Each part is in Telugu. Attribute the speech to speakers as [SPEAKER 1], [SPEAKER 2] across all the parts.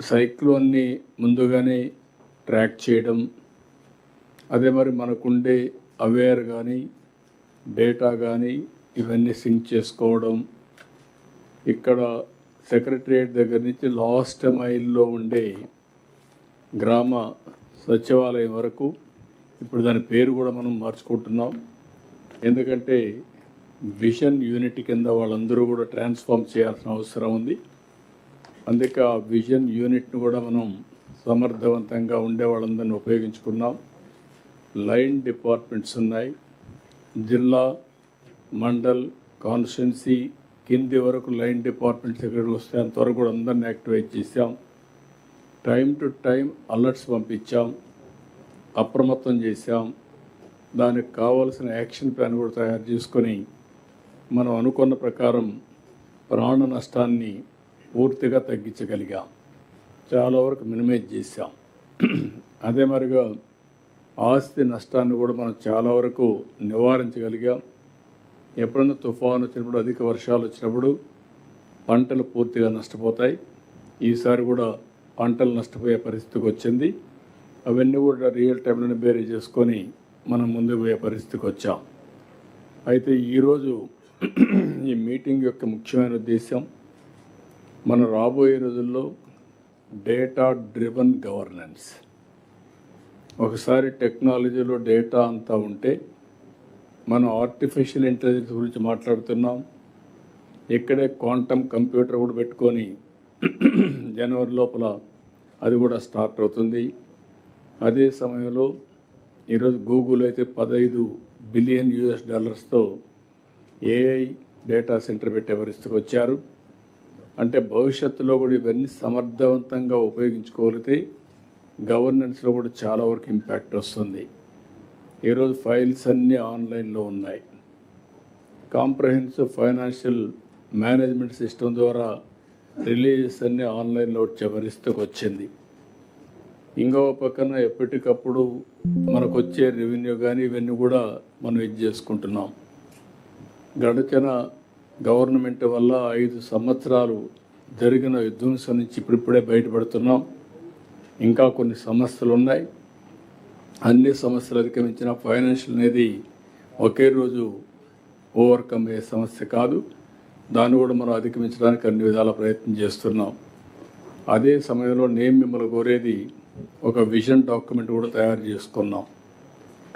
[SPEAKER 1] సైక్లోన్ని ముందుగానే ట్రాక్ చేయడం అదే మరి మనకుండే అవేర్ కానీ డేటా కానీ ఇవన్నీ సింక్ చేసుకోవడం. ఇక్కడ సెక్రటరియట్ దగ్గర నుంచి లాస్ట్ మైల్లో ఉండే గ్రామ సచివాలయం వరకు ఇప్పుడు దాని పేరు కూడా మనం మార్చుకుంటున్నాం. ఎందుకంటే విషన్ యూనిట్ కింద వాళ్ళందరూ కూడా ట్రాన్స్ఫార్మ్ చేయాల్సిన అవసరం ఉంది. అందుకే ఆ విజన్ యూనిట్ను కూడా మనం సమర్థవంతంగా ఉండే వాళ్ళందరినీ ఉపయోగించుకున్నాం. లైన్ డిపార్ట్మెంట్స్ ఉన్నాయి. జిల్లా మండల్ కాన్స్టిట్యున్సీ కింది వరకు లైన్ డిపార్ట్మెంట్ సెక్రటరీ వస్తే అంతవరకు కూడా అందరిని యాక్టివేట్ చేశాం. టైం టు టైం అలర్ట్స్ పంపించాం. అప్రమత్తం చేశాం. దానికి కావాల్సిన యాక్షన్ ప్లాన్ కూడా తయారు చేసుకొని మనం అనుకున్న ప్రకారం ప్రాణ నష్టాన్ని పూర్తిగా తగ్గించగలిగాం. చాలా వరకు మినిమైజ్ చేశాం. అదే మరిగా ఆస్తి నష్టాన్ని కూడా మనం చాలా వరకు నివారించగలిగాం. ఎప్పుడైనా తుఫాను వచ్చినప్పుడు అధిక వర్షాలు వచ్చినప్పుడు పంటలు పూర్తిగా నష్టపోతాయి. ఈసారి కూడా పంటలు నష్టపోయే పరిస్థితికి వచ్చింది. అవన్నీ కూడా రియల్ టైంలోనే బేరీ చేసుకొని మనం ముందుకు పోయే పరిస్థితికి వచ్చాం. అయితే ఈరోజు ఈ మీటింగ్ యొక్క ముఖ్యమైన ఉద్దేశం మన రాబోయే రోజుల్లో డేటా డ్రివన్ గవర్నెన్స్ ఒకసారి టెక్నాలజీలో డేటా అంతా ఉంటే మనం ఆర్టిఫిషియల్ ఇంటెలిజెన్స్ గురించి మాట్లాడుతున్నాం. ఇక్కడే క్వాంటమ్ కంప్యూటర్ కూడా పెట్టుకొని జనవరి లోపల అది కూడా స్టార్ట్ అవుతుంది. అదే సమయంలో ఈరోజు గూగుల్ అయితే పదహైదు బిలియన్ యూఎస్ డాలర్స్తో ఏఐ డేటా సెంటర్ పెట్టే పరిస్థితికి వచ్చారు? అంటే భవిష్యత్తులో కూడా ఇవన్నీ సమర్థవంతంగా ఉపయోగించుకోగలిగితే గవర్నెన్స్లో కూడా చాలా వరకు ఇంపాక్ట్ వస్తుంది. ఈరోజు ఫైల్స్ అన్నీ ఆన్లైన్లో ఉన్నాయి. కాంప్రహెన్సివ్ ఫైనాన్షియల్ మేనేజ్మెంట్ సిస్టమ్ ద్వారా రిలీజెస్ అన్నీ ఆన్లైన్లో వచ్చే వచ్చింది ఇంకో పక్కన ఎప్పటికప్పుడు మనకు వచ్చే రెవెన్యూ కానీ ఇవన్నీ కూడా మనం ఇది చేసుకుంటున్నాం. గడిచిన గవర్నమెంట్ వల్ల ఐదు సంవత్సరాలు జరిగిన విధ్వంసం నుంచి ఇప్పుడిప్పుడే బయటపడుతున్నాం. ఇంకా కొన్ని సమస్యలు ఉన్నాయి. అన్ని సమస్యలు అధిగమించిన ఫైనాన్షియల్ అనేది ఒకే రోజు ఓవర్కమ్ అయ్యే సమస్య కాదు. దాన్ని కూడా మనం అధిగమించడానికి అన్ని విధాల ప్రయత్నం చేస్తున్నాం. అదే సమయంలో నేను మిమ్మల్ని కోరేది ఒక విజన్ డాక్యుమెంట్ కూడా తయారు చేసుకున్నాం.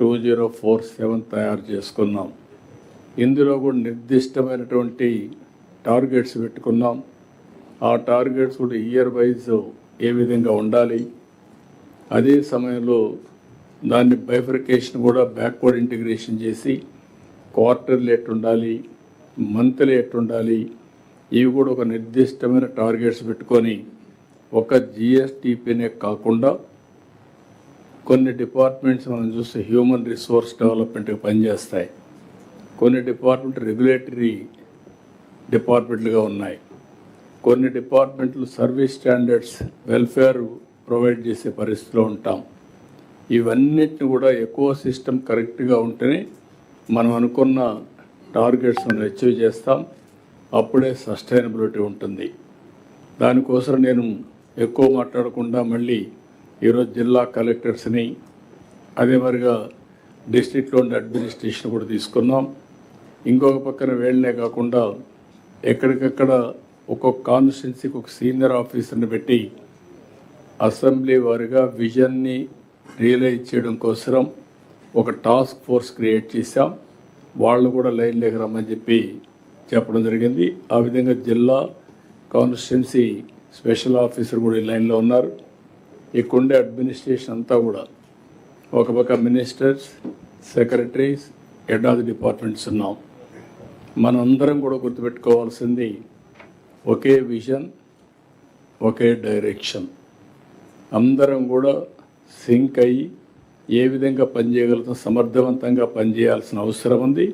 [SPEAKER 1] టూ జీరో ఫోర్ సెవెన్ తయారు చేసుకున్నాం. ఇందులో కూడా నిర్దిష్టమైనటువంటి టార్గెట్స్ పెట్టుకున్నాం. ఆ టార్గెట్స్ కూడా ఇయర్ వైజ్ ఏ విధంగా ఉండాలి? అదే సమయంలో దాన్ని బైఫర్కేషన్ కూడా బ్యాక్వర్డ్ ఇంటిగ్రేషన్ చేసి క్వార్టర్లు ఎట్టుండాలి మంత్లీ ఎట్టుండాలి ఇవి కూడా ఒక నిర్దిష్టమైన టార్గెట్స్ పెట్టుకొని ఒక జిఎస్టిపినే కాకుండా కొన్ని డిపార్ట్మెంట్స్ మనం చూస్తే హ్యూమన్ రిసోర్స్ డెవలప్మెంట్కి పనిచేస్తాయి. కొన్ని డిపార్ట్మెంట్ రెగ్యులేటరీ డిపార్ట్మెంట్లుగా ఉన్నాయి. కొన్ని డిపార్ట్మెంట్లు సర్వీస్ స్టాండర్డ్స్ వెల్ఫేర్ ప్రొవైడ్ చేసే పరిస్థితిలో ఉంటాం. ఇవన్నిటిని కూడా ఎక్కువ సిస్టమ్ కరెక్ట్గా ఉంటేనే మనం అనుకున్న టార్గెట్స్ మనం అచీవ్ చేస్తాం. అప్పుడే సస్టైనబిలిటీ ఉంటుంది. దానికోసం నేను ఎక్కువ మాట్లాడకుండా మళ్ళీ ఈరోజు జిల్లా కలెక్టర్స్ని అదే మరిగా డిస్టిక్లో ఉండే అడ్మినిస్ట్రేషన్ కూడా తీసుకున్నాం ఇంకొక పక్కన వేళ్ళనే కాకుండా ఎక్కడికక్కడ ఒక్కొక్క కాన్స్టిట్యున్సీకి ఒక సీనియర్ ఆఫీసర్ని పెట్టి అసెంబ్లీ వారిగా విజన్ని రియలైజ్ చేయడం కోసరం ఒక టాస్క్ ఫోర్స్ క్రియేట్ చేశాం. వాళ్ళు కూడా లైన్లోకి రమ్మని చెప్పి చెప్పడం జరిగింది. ఆ విధంగా జిల్లా కాన్స్టిట్యున్సీ స్పెషల్ ఆఫీసర్ కూడా ఈ లైన్లో ఉన్నారు. ఇక్కడుండే అడ్మినిస్ట్రేషన్ అంతా కూడా ఒక పక్క ministers secretaries head of the departments ఉన్నాం. మనందరం కూడా గుర్తుపెట్టుకోవాల్సింది ఒకే విజన్ ఒకే డైరెక్షన్. అందరం కూడా సింక్ అయ్యి ఏ విధంగా పనిచేయగలుగుతాం సమర్థవంతంగా పనిచేయాల్సిన అవసరం ఉంది.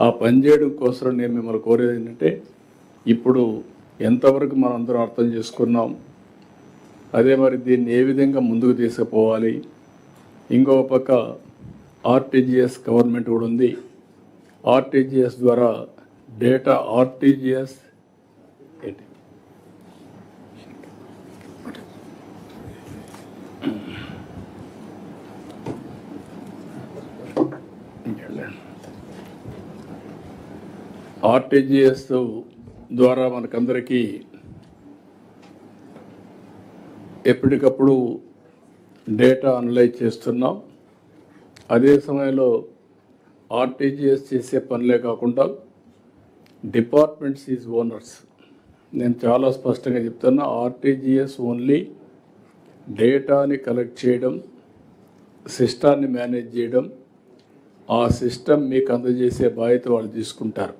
[SPEAKER 1] ఆ పనిచేయడం కోసం నేను మిమ్మల్ని కోరేది ఏంటంటే ఇప్పుడు ఎంతవరకు మనం అందరం అర్థం చేసుకున్నాం అదే మరి దీన్ని ఏ విధంగా ముందుకు తీసుకుపోవాలి. ఇంకొక పక్క ఆర్టీజీఎస్ గవర్నమెంట్ కూడా ఉంది. ఆర్టీజీఎస్ ద్వారా డేటా ఆర్టీజీఎస్ ఆర్టీజీఎస్ ద్వారా మనకందరికీ ఎప్పటికప్పుడు డేటా అనలైజ్ చేస్తున్నాం. అదే సమయంలో ఆర్టీజీఎస్ చేసే పనులే కాకుండా డిపార్ట్మెంట్స్ ఈజ్ ఓనర్స్. నేను చాలా స్పష్టంగా చెప్తున్నా ఆర్టీజీఎస్ ఓన్లీ డేటాని కలెక్ట్ చేయడం సిస్టాన్ని మేనేజ్ చేయడం ఆ సిస్టమ్ మీకు అందజేసే బాధ్యత వాళ్ళు తీసుకుంటారు.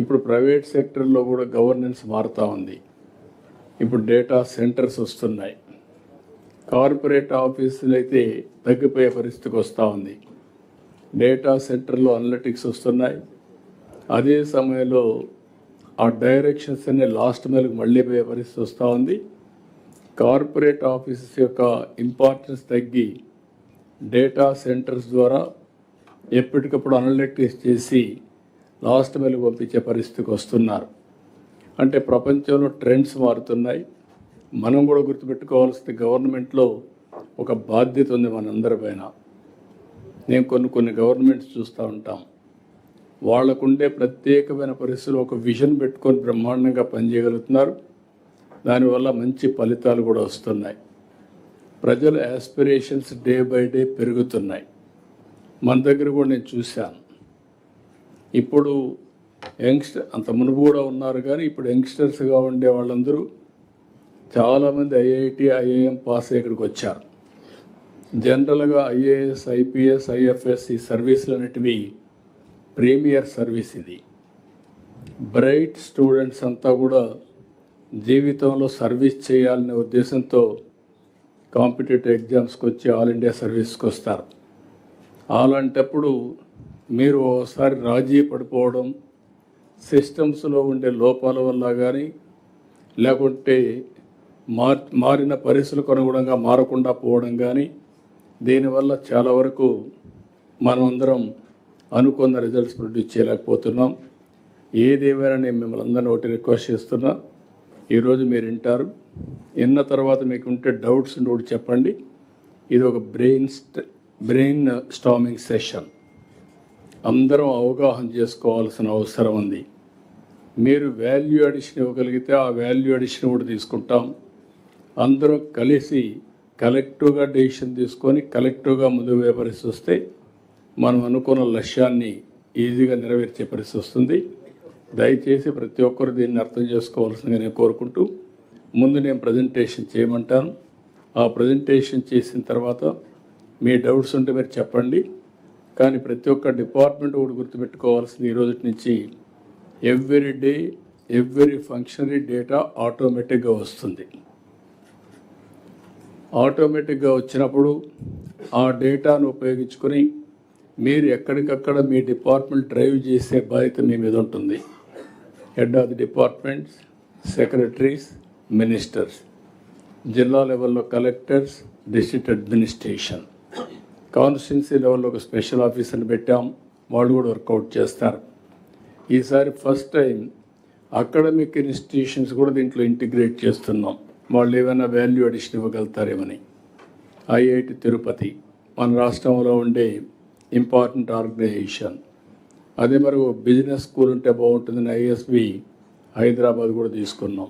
[SPEAKER 1] ఇప్పుడు ప్రైవేట్ సెక్టర్లో కూడా గవర్నెన్స్ మారుతూ ఉంది. ఇప్పుడు డేటా సెంటర్స్ వస్తున్నాయి. కార్పొరేట్ ఆఫీసులు అయితే తగ్గిపోయే పరిస్థితికి వస్తూ ఉంది. డేటా సెంటర్లో అనలిటిక్స్ వస్తున్నాయి. అదే సమయంలో ఆ డైరెక్షన్స్ అనే లాస్ట్ మేరకు మళ్ళీ పోయే పరిస్థితి వస్తూ ఉంది. కార్పొరేట్ ఆఫీసెస్ యొక్క ఇంపార్టెన్స్ తగ్గి డేటా సెంటర్స్ ద్వారా ఎప్పటికప్పుడు అనలిటిక్స్ చేసి లాస్ట్ మేలు పంపించే పరిస్థితికి వస్తున్నారు. అంటే ప్రపంచంలో ట్రెండ్స్ మారుతున్నాయి. మనం కూడా గుర్తుపెట్టుకోవాల్సింది గవర్నమెంట్లో ఒక బాధ్యత ఉంది మనందరిపైన నేను కొన్ని కొన్ని గవర్నమెంట్స్ చూస్తూ ఉంటాం. వాళ్ళకుండే ప్రత్యేకమైన పరిస్థితులు ఒక విజన్ పెట్టుకొని బ్రహ్మాండంగా పనిచేయగలుగుతున్నారు. దానివల్ల మంచి ఫలితాలు కూడా వస్తున్నాయి. ప్రజల యాస్పిరేషన్స్ డే బై డే పెరుగుతున్నాయి. మన దగ్గర కూడా నేను చూశాను. ఇప్పుడు యంగ్స్టర్ అంత మునుపు కూడా ఉన్నారు కానీ ఇప్పుడు యంగ్స్టర్స్గా ఉండే వాళ్ళందరూ చాలామంది ఐఐటి ఐఐఎం పాస్ ఇక్కడికి వచ్చారు. జనరల్గా ఐఏఎస్ ఐపీఎస్ ఐఎఫ్ఎస్ ఈ సర్వీసులు అనేటివి ప్రీమియర్ సర్వీస్ ఇది. బ్రైట్ స్టూడెంట్స్ అంతా కూడా జీవితంలో సర్వీస్ చేయాలనే ఉద్దేశంతో కాంపిటేటివ్ ఎగ్జామ్స్కి వచ్చి ఆల్ ఇండియా సర్వీస్కి వస్తారు అలాంటప్పుడు మీరు ఒకసారి రాజీ పడిపోవడం సిస్టమ్స్లో ఉండే లోపాల వల్ల కానీ లేకుంటే మార్ మారిన పరిస్థితులకు అనుగుణంగా మారకుండా పోవడం కానీ దీనివల్ల చాలా వరకు మనమందరం అనుకున్న రిజల్ట్స్ ప్రొడ్యూస్ చేయలేకపోతున్నాం. ఏదేమైనా నేను మిమ్మల్ని అందరినీ ఒకటి రిక్వెస్ట్ చేస్తున్నా. ఈరోజు మీరు వింటారు. విన్న తర్వాత మీకు ఉంటే డౌట్స్ ఉంటే ఒకటి చెప్పండి. ఇది ఒక బ్రెయిన్ బ్రెయిన్ స్టామింగ్ సెషన్ అందరం అవగాహన చేసుకోవాల్సిన అవసరం ఉంది. మీరు వాల్యూ అడిషన్ ఇవ్వగలిగితే ఆ వాల్యూ అడిషన్ కూడా తీసుకుంటాం. అందరం కలిసి కలెక్టివ్గా డెసిషన్ తీసుకొని కలెక్టివ్గా ముందుకు పోయే పరిస్థితి వస్తే మనం అనుకున్న లక్ష్యాన్ని ఈజీగా నెరవేర్చే పరిస్థితి వస్తుంది. దయచేసి ప్రతి ఒక్కరు దీన్ని అర్థం చేసుకోవాల్సిందిగా నేను కోరుకుంటూ ముందు నేను ప్రజెంటేషన్ చేయమంటాను. ఆ ప్రజెంటేషన్ చేసిన తర్వాత మీ డౌట్స్ ఉంటే మీరు చెప్పండి. కానీ ప్రతి ఒక్క డిపార్ట్మెంట్ కూడా గుర్తుపెట్టుకోవాల్సింది ఈ రోజు నుంచి every day every functionary data ఆటోమేటిక్గా వస్తుంది. ఆటోమేటిక్గా వచ్చినప్పుడు ఆ డేటాను ఉపయోగించుకొని మీరు ఎక్కడికక్కడ మీ డిపార్ట్మెంట్ డ్రైవ్ చేసే బాధ్యత మీ మీద ఉంటుంది. Head of the departments secretaries ministers జిల్లా లెవెల్లో కలెక్టర్స్ డిస్ట్రిక్ట్ అడ్మినిస్ట్రేషన్ కాన్స్టిట్యున్సీ లెవెల్లో ఒక స్పెషల్ ఆఫీసర్ని పెట్టాం. వాళ్ళు కూడా వర్కౌట్ చేస్తారు. ఈసారి ఫస్ట్ టైం అకాడమిక్ ఇన్స్టిట్యూషన్స్ కూడా దీంట్లో ఇంటిగ్రేట్ చేస్తున్నాం. వాళ్ళు ఏమైనా వాల్యూ అడిషన్ ఇవ్వగలుగుతారేమని. ఐఐటి తిరుపతి మన రాష్ట్రంలో ఉండే ఇంపార్టెంట్ ఆర్గనైజేషన్ అదే మరి బిజినెస్ స్కూల్ ఉంటే బాగుంటుందని ఐఎస్బి హైదరాబాద్ కూడా తీసుకున్నాం.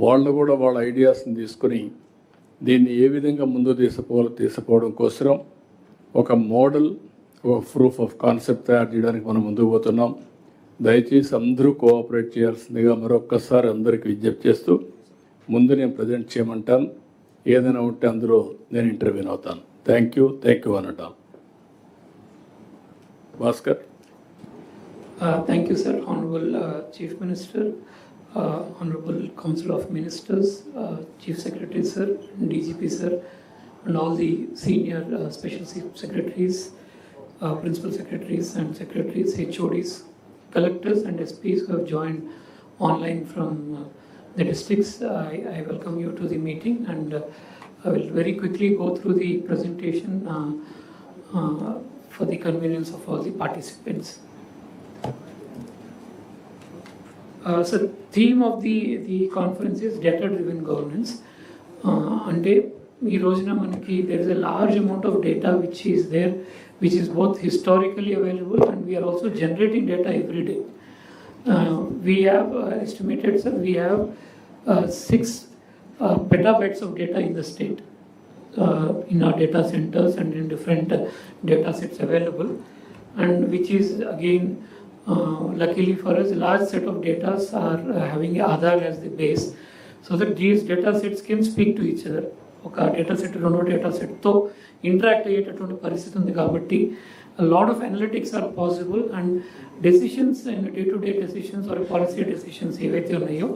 [SPEAKER 1] వాళ్ళు కూడా వాళ్ళ ఐడియాస్ని తీసుకుని దీన్ని ఏ విధంగా ముందు తీసుకోవాలో తీసుకోవడం కోసం ఒక మోడల్ ఒక ప్రూఫ్ ఆఫ్ కాన్సెప్ట్ తయారు చేయడానికి మనం ముందుకు పోతున్నాం. దయచేసి అందరూ కోఆపరేట్ చేయాల్సిందిగా మరొక్కసారి అందరికీ విజ్ఞప్తి చేస్తూ ముందు నేను ప్రజెంట్ చేయమంటాను ఏదైనా ఉంటే అందులో నేను ఇంటర్వ్యూన్ అవుతాను thank you thank you అనటాను Bhaskar
[SPEAKER 2] Uh, Thank you, sir. Honorable uh, Chief Minister, uh, Honorable Council of Ministers, uh, Chief Secretary, sir, DGP, sir, and all the senior uh, special se- secretaries, uh, principal secretaries and secretaries, HODs, collectors and SPs who have joined online from uh, the districts. I I welcome you to the meeting and uh, I will very quickly go through the presentation uh, uh, for the convenience of all the participants. Uh, so theme of the the conference is data driven governance uh, అంటే ఈ రోజున మనకి there is a large amount of data which is there which is both historically available and we are also generating data every day Uh, we have uh, estimated, sir, we have uh, six uh, petabytes of data in the state uh, in our data centers and in different uh, data sets available, and which is again. Uh, luckily for us, large set of data are uh, having Aadhaar as the base, so that these data sets can speak to each other. ఒక డేటా సెట్ రెండో డేటా సెట్తో ఇంటరాక్ట్ అయ్యేటటువంటి పరిస్థితి ఉంది కాబట్టి lot of analytics are possible and Decisions and day to day decisions or policy decisions ఏవైతే ఉన్నాయో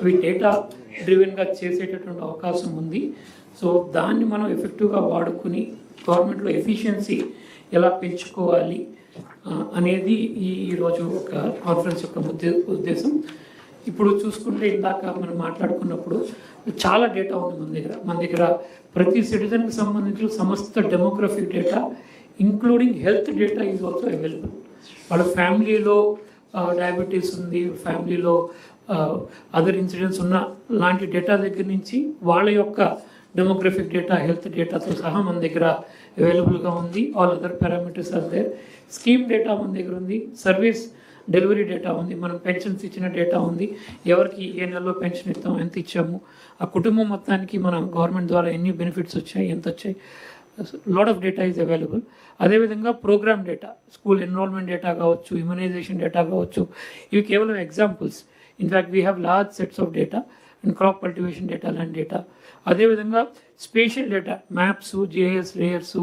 [SPEAKER 2] అవి డేటా డ్రివెన్గా చేసేటటువంటి అవకాశం ఉంది. సో దాన్ని మనం ఎఫెక్టివ్గా వాడుకుని గవర్నమెంట్లో ఎఫిషియన్సీ ఎలా పెంచుకోవాలి అనేది ఈ ఈరోజు ఒక కాన్ఫరెన్స్ యొక్క ఉద్దేశం. ఇప్పుడు చూసుకుంటే ఇందాక మనం మాట్లాడుకున్నప్పుడు చాలా డేటా ఉంది మన దగ్గర. మన దగ్గర ప్రతి సిటిజన్కి సంబంధించిన సమస్త demographic data including health data is also available వాళ్ళ ఫ్యామిలీలో డయాబెటీస్ ఉంది ఫ్యామిలీలో అదర్ ఇన్సిడెంట్స్ ఉన్న లాంటి డేటా దగ్గర నుంచి వాళ్ళ యొక్క డెమోగ్రఫిక్ డేటా హెల్త్ డేటాతో సహా మన దగ్గర అవైలబుల్గా ఉంది. All other parameters are there scheme data మన దగ్గర ఉంది. సర్వీస్ డెలివరీ డేటా ఉంది. మనం పెన్షన్స్ ఇచ్చిన డేటా ఉంది. ఎవరికి ఏ నెలలో పెన్షన్ ఇస్తాం ఎంత ఇచ్చాము. ఆ కుటుంబం మొత్తానికి మనం గవర్నమెంట్ ద్వారా ఎన్ని బెనిఫిట్స్ వచ్చాయి ఎంత వచ్చాయి. Lot of data is available అదేవిధంగా programme data school enrolment data కావచ్చు ఇమ్యునైజేషన్ డేటా కావచ్చు ఇవి కేవలం examples in fact we have large sets of data and crop cultivation data లాంటి డేటా అదేవిధంగా spatial data maps GIS layers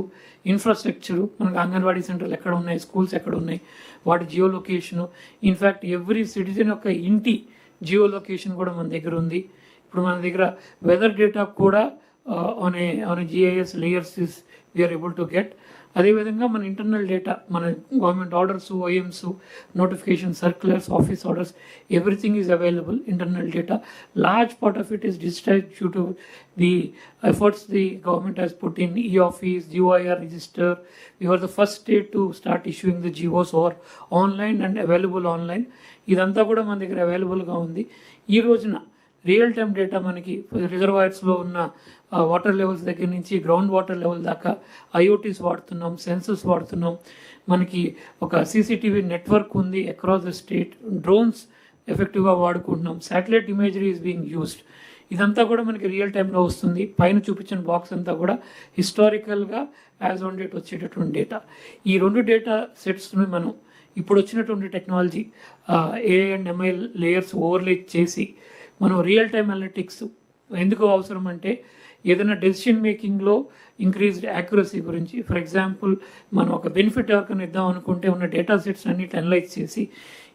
[SPEAKER 2] infrastructure మనకు అంగన్వాడీ సెంటర్లు ఎక్కడ ఉన్నాయి స్కూల్స్ ఎక్కడ ఉన్నాయి వాటి geo location in fact every citizen యొక్క ఇంటి జియో లొకేషన్ కూడా మన దగ్గర ఉంది. ఇప్పుడు మన దగ్గర వెదర్ డేటా కూడా on a on GIS layers is we are able to get అదేవిధంగా మన ఇంటర్నల్ డేటా మన government orders OMs notification circulars office orders everything is available internal data large part of it is digitise due to the efforts the government has put in e office GOIR register We the first state to start issuing the GOs over online and available online ఇదంతా కూడా మన దగ్గర అవైలబుల్గా ఉంది. ఈ రోజున రియల్ టైం డేటా మనకి రిజర్వాయర్స్లో ఉన్న వాటర్ లెవెల్స్ దగ్గర నుంచి గ్రౌండ్ వాటర్ లెవెల్ దాకా ఐఓటీస్ వాడుతున్నాం సెన్సర్స్ వాడుతున్నాం. మనకి ఒక సీసీటీవీ నెట్వర్క్ ఉంది అక్రాస్ ద స్టేట్ డ్రోన్స్ ఎఫెక్టివ్గా వాడుకుంటున్నాం. Satellite imagery is being used ఇదంతా కూడా మనకి రియల్ టైంలో వస్తుంది. పైన చూపించిన బాక్స్ అంతా కూడా హిస్టారికల్గా యాజ్ ఆన్ డేట్ వచ్చేటటువంటి డేటా ఈ రెండు డేటా సెట్స్ని మనం ఇప్పుడు వచ్చినటువంటి technology AI and ML layers overlay చేసి మనం రియల్ టైం అనలిటిక్స్ ఎందుకు అవసరం అంటే ఏదైనా డెసిషన్ మేకింగ్లో ఇంక్రీజ్డ్ యాక్యురసీ గురించి ఫర్ ఎగ్జాంపుల్ మనం ఒక బెనిఫిట్ ఎవరికైనా ఇద్దాం అనుకుంటే ఉన్న డేటా సెట్స్ అన్నిటి అనలైజ్ చేసి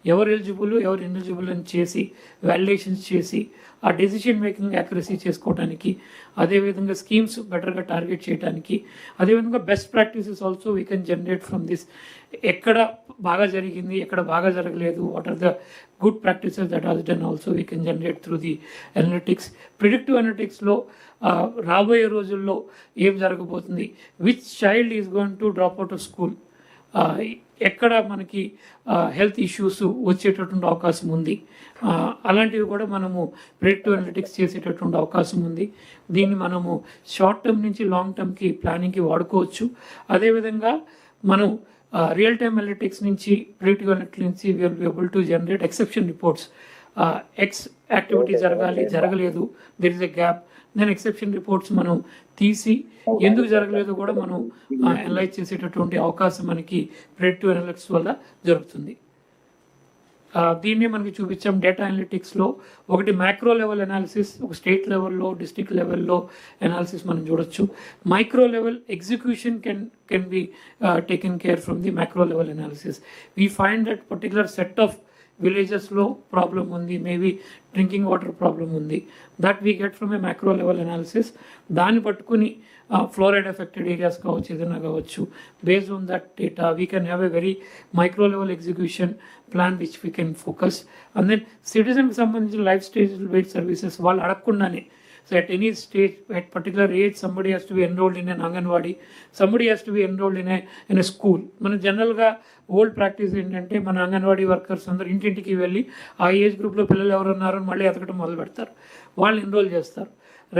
[SPEAKER 2] ఎవరు ఎలిజిబుల్ ఎవరు ఇన్ఎలిజిబుల్ అని చేసి వాల్యుయేషన్స్ చేసి ఆ డెసిషన్ మేకింగ్ యాక్యురసీ చేసుకోవడానికి అదేవిధంగా స్కీమ్స్ బెటర్గా టార్గెట్ చేయడానికి అదేవిధంగా best practices also we can generate from this ఎక్కడ బాగా జరిగింది ఎక్కడ బాగా జరగలేదు what are the good practices that has done also we can generate through the analytics predictive అనలిటిక్స్లో రాబోయే రోజుల్లో ఏం జరగబోతుంది? Which child is going to drop out of school ఎక్కడ మనకి హెల్త్ ఇష్యూస్ వచ్చేటటువంటి అవకాశం ఉంది. అలాంటివి కూడా మనము ప్రిడిక్టివ్ అనలిటిక్స్ చేసేటటువంటి అవకాశం ఉంది. దీన్ని మనము షార్ట్ టర్మ్ నుంచి లాంగ్ టర్మ్కి ప్లానింగ్కి వాడుకోవచ్చు. అదేవిధంగా మనం రియల్ టైమ్ అనలిటిక్స్ నుంచి ప్రిడిక్టివ్ అనలిటిక్స్ నుంచి will be able to generate exception reports X activity జరగాలి జరగలేదు. There is a gap then exception reports మనం తీసి ఎందుకు జరగలేదో కూడా మనం అనలైజ్ చేసేటటువంటి అవకాశం మనకి ప్రిడిక్టివ్ అనలిటిక్స్ వల్ల జరుగుతుంది. దీన్నే మనకి చూపించాం డేటా అనలిటిక్స్లో ఒకటి మ్యాక్రో లెవెల్ అనాలిసిస్ ఒక స్టేట్ లెవెల్లో డిస్ట్రిక్ట్ లెవెల్లో అనాలిసిస్ మనం చూడొచ్చు. Micro level execution can can be taken care from the macro level analysis we find that particular set of విలేజెస్లో ప్రాబ్లం ఉంది మేబీ డ్రింకింగ్ వాటర్ ప్రాబ్లం ఉంది. That we get from a macro level analysis దాన్ని పట్టుకుని ఫ్లోరైడ్ ఎఫెక్టెడ్ ఏరియాస్ కావచ్చు ఏదైనా కావచ్చు based on that data we can have a very micro level execution plan which we can focus and then సిటిజన్కి సంబంధించిన లైఫ్ స్టేజ్ వెయిట్ సర్వీసెస్ వాళ్ళు అడగకుండానే So at any stage at particular age somebody has to be enrolled in an anganwadi somebody has to be enrolled in a in a school. మన జనరల్గా ఓల్డ్ ప్రాక్టీస్ ఏంటంటే మన అంగన్వాడీ వర్కర్స్ అందరూ ఇంటింటికి వెళ్ళి ఆ ఏజ్ గ్రూప్లో పిల్లలు ఎవరు ఉన్నారో మళ్ళీ ఎతకడం మొదలు పెడతారు. వాళ్ళు ఎన్రోల్ చేస్తారు.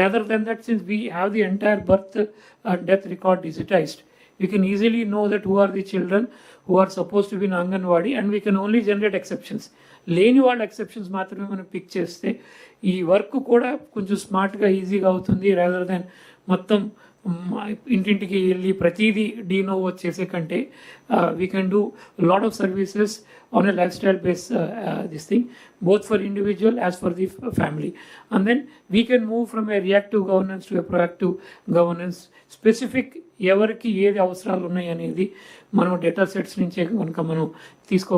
[SPEAKER 2] Rather than that since we have the entire birth death record digitised we can easily know that who are the children who are supposed to be in Anganwadi and we can only generate exceptions. లేని వాళ్ళ ఎక్సెప్షన్స్ మాత్రమే మనం పిక్ చేస్తే ఈ వర్క్ కూడా కొంచెం స్మార్ట్గా ఈజీగా అవుతుంది రాదర్ దెన్ మొత్తం ఇంటింటికి వెళ్ళి ప్రతీది డీనో వచ్చేసే కంటే we can do lot of services on a lifestyle base this thing both for individual as for the family and then we can move from a reactive governance to a proactive governance specific ఎవరికి ఏది అవసరాలు ఉన్నాయి అనేది మనం డేటా సెట్స్ నుంచే కనుక మనం తీసుకో